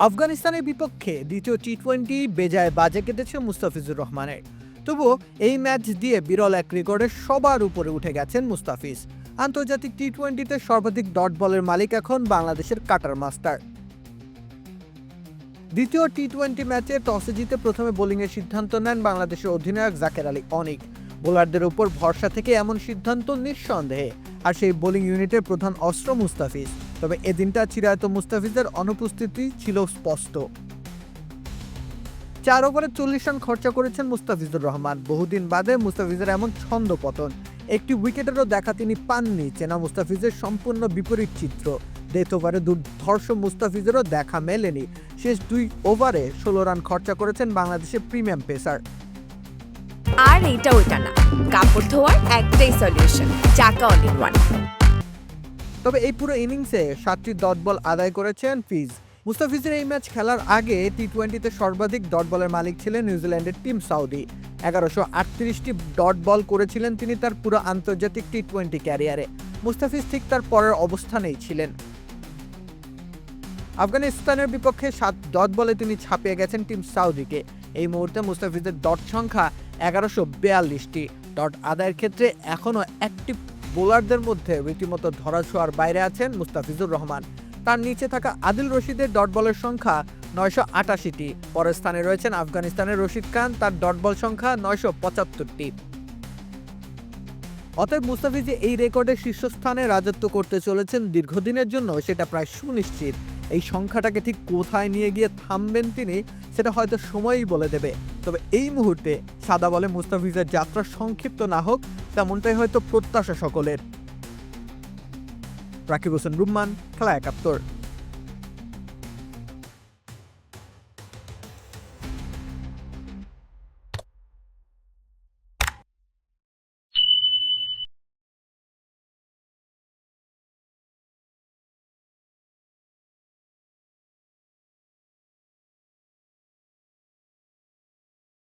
আফগানিস্তানের বিপক্ষে দ্বিতীয় টি টোয়েন্টি বেজায় বাজে কেটেছে মুস্তাফিজুর রহমানের। তবুও এই ম্যাচ দিয়ে বিরল এক রেকর্ডে সবার উপরে উঠে গেছেন মুস্তাফিজ। আন্তর্জাতিক টি টোয়েন্টিতে সর্বাধিক ডট বলের মালিক এখন বাংলাদেশের কাটার মাস্টার। দ্বিতীয় টি টোয়েন্টি ম্যাচে টসে জিতে প্রথমে বোলিংয়ের সিদ্ধান্ত নেন বাংলাদেশের অধিনায়ক জাকের আলী অনিক। বোলারদের উপর ভরসা থেকে এমন সিদ্ধান্ত নিঃসন্দেহে। আর সেই বোলিং ইউনিটের প্রধান অস্ত্র মুস্তাফিজ। তবে এদিনটা চিরায়ত মুস্তাফিজের অনুপস্থিতি ছিল স্পষ্ট। চার ওভারে চল্লিশ রান খরচা করেছেন মুস্তাফিজুর রহমান। বহুদিন বাদে মুস্তাফিজের এমন ছন্দ পতন। একটি উইকেটেরও দেখা তিনি পাননি, চেনা মুস্তাফিজের সম্পূর্ণ বিপরীত চিত্র। ডেথ ওভারে দুর্ধর্ষ মুস্তাফিজেরও দেখা মেলেনি। শেষ দুই ওভারে ষোলো রান খরচা করেছেন বাংলাদেশের প্রিমিয়াম পেসার। আর এটা ওইটা না। কাপড় ধোয়ার একটাই সলিউশন চাকা ওয়ান তবে এই পুরো ইনিংসে সাতটি ডট বল আদায় করেছেন ফিজ। মুস্তাফিজের এই ম্যাচ খেলার আগে টি টোয়েন্টিতে সর্বাধিক ডট বলের মালিক ছিলেন নিউজিল্যান্ডের টিম সাউদি। এগারোশো আটত্রিশটি ডট বল করেছিলেন তিনি তার পুরো আন্তর্জাতিক টি টোয়েন্টি ক্যারিয়ারে। মুস্তাফিজ ঠিক তার পরের অবস্থানেই ছিলেন। আফগানিস্তানের বিপক্ষে সাত ডট বলে তিনি ছাপিয়ে গেছেন টিম সাউদিকে। এই মুহূর্তে মুস্তাফিজের ডট সংখ্যা এগারোশো বিয়াল্লিশটি। ডট আদায়ের ক্ষেত্রে এখনও অ্যাক্টিভ বোলারদের মধ্যে রীতিমতো ধরাছোঁয়ার বাইরে আছেন মুস্তাফিজুর রহমান। তার নিচে থাকা আদিল রশিদের ডট বলের সংখ্যা নয়শো আটাশিটি। পরের স্থানে রয়েছেন আফগানিস্তানের রশিদ খান, তার ডট বল সংখ্যা নয়শো পঁচাত্তরটি। অতএব মুস্তাফিজি এই রেকর্ডে শীর্ষস্থানে রাজত্ব করতে চলেছেন দীর্ঘদিনের জন্য, সেটা প্রায় সুনিশ্চিত। এই সংখ্যাটাকে ঠিক কোথায় নিয়ে গিয়ে থামবেন তিনি, সেটা হয়তো সময়ই বলে দেবে। তবে এই মুহূর্তে সাদা বলে মুস্তাফিজের যাত্রা সংক্ষিপ্ত না হোক, তেমনটাই হয়তো প্রত্যাশা সকলের। রাকিব হোসেন, রুম্মান, খেলা একাত্তর।